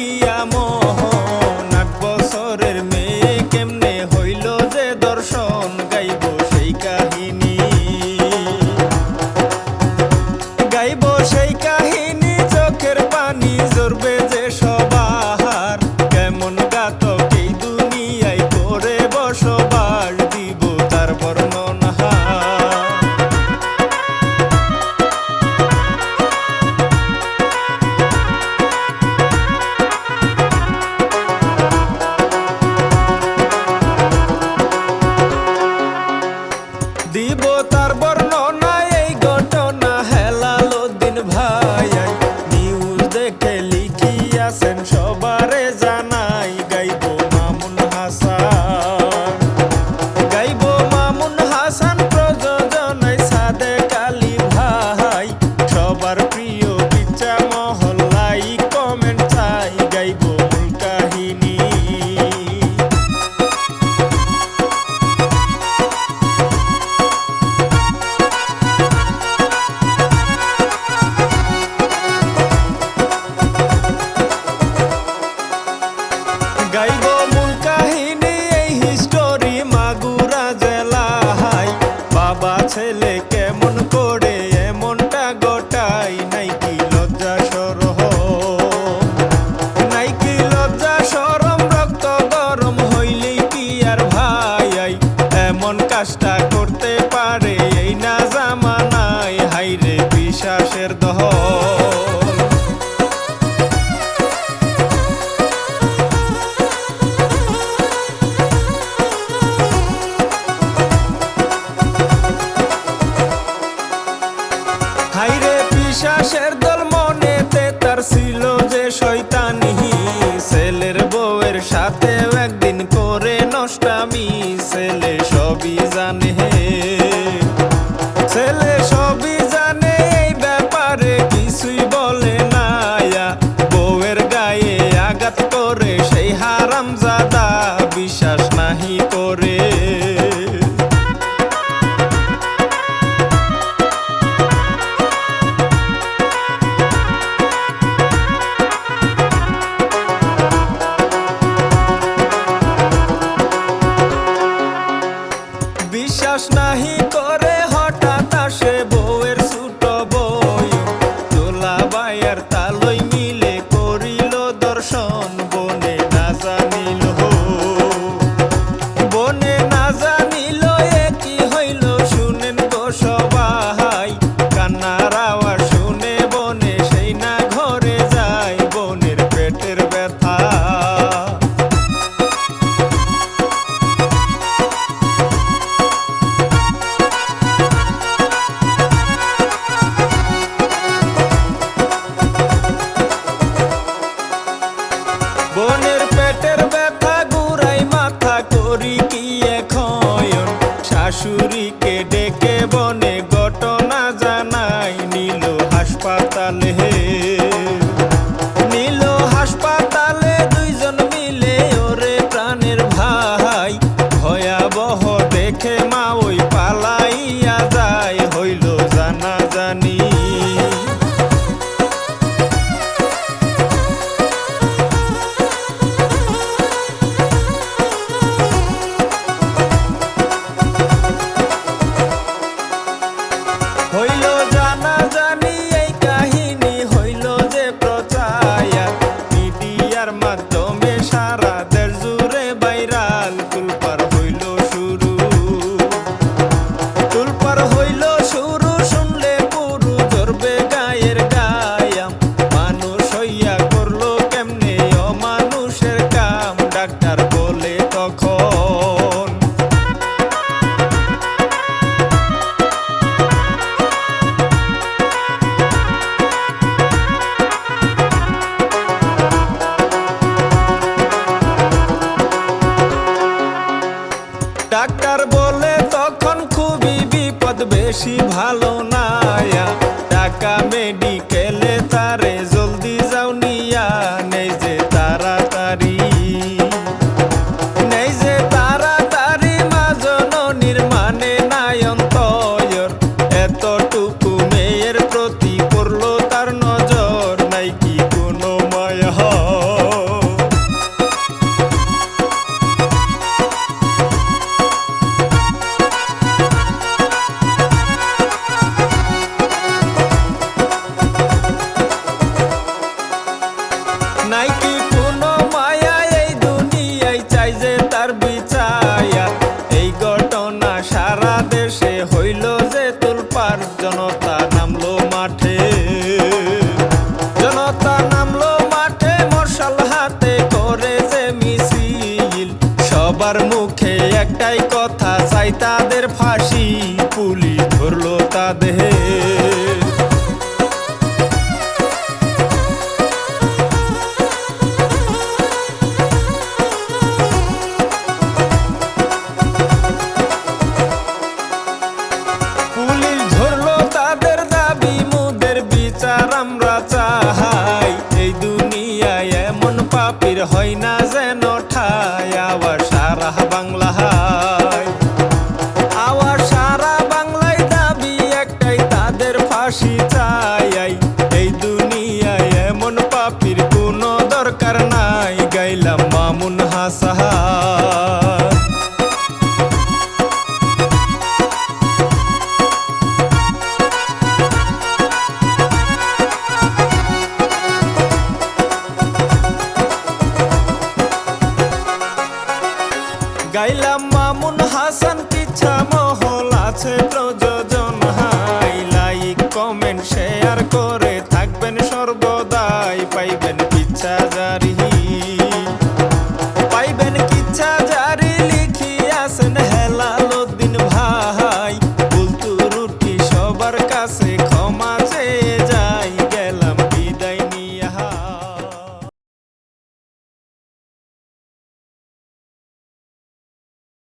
দিয়া ছিল যে শয়তানি ছেলের বউয়ের সাথে এক বিশ্বাস নাহি ella. खुशी भल ফাঁসি চাই এই দুনিয়ায় এমন পাপির কোনো দরকার নাই, গাইলাম মামুন হাসা গাইলাম মামুন হাসান, পিছা মহল আছে corre